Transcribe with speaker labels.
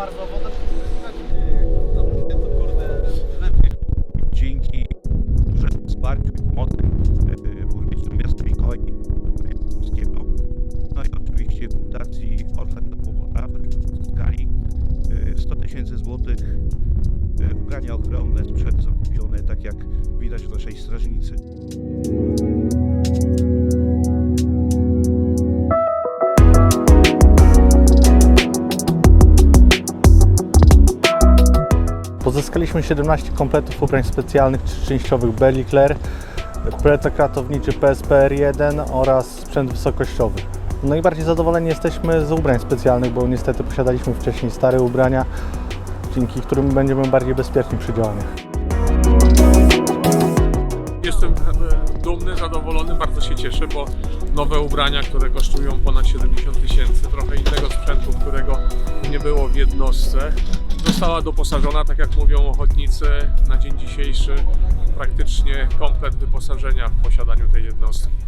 Speaker 1: zamarzła woda, czy to kurde,
Speaker 2: Dzięki dużemu wsparciu i pomocy e, miasta no i oczywiście Fundacji Orfek do Poprawy uzyskali 100 tysięcy złotych e, ubrania ochronne, sprzęt zakupione, tak jak widać w naszej strażnicy.
Speaker 3: Pozyskaliśmy 17 kompletów ubrań specjalnych czy częściowych Bellicler, plecak ratowniczy PSPR-1 oraz sprzęt wysokościowy. Najbardziej zadowoleni jesteśmy z ubrań specjalnych, bo niestety posiadaliśmy wcześniej stare ubrania, dzięki którym będziemy bardziej bezpieczni przy działaniach.
Speaker 4: Jestem e, dumny, zadowolony, bardzo się cieszę, bo nowe ubrania, które kosztują ponad 70 tysięcy, jednostce, została doposażona, tak jak mówią ochotnicy, na dzień dzisiejszy praktycznie komplet wyposażenia w posiadaniu tej jednostki.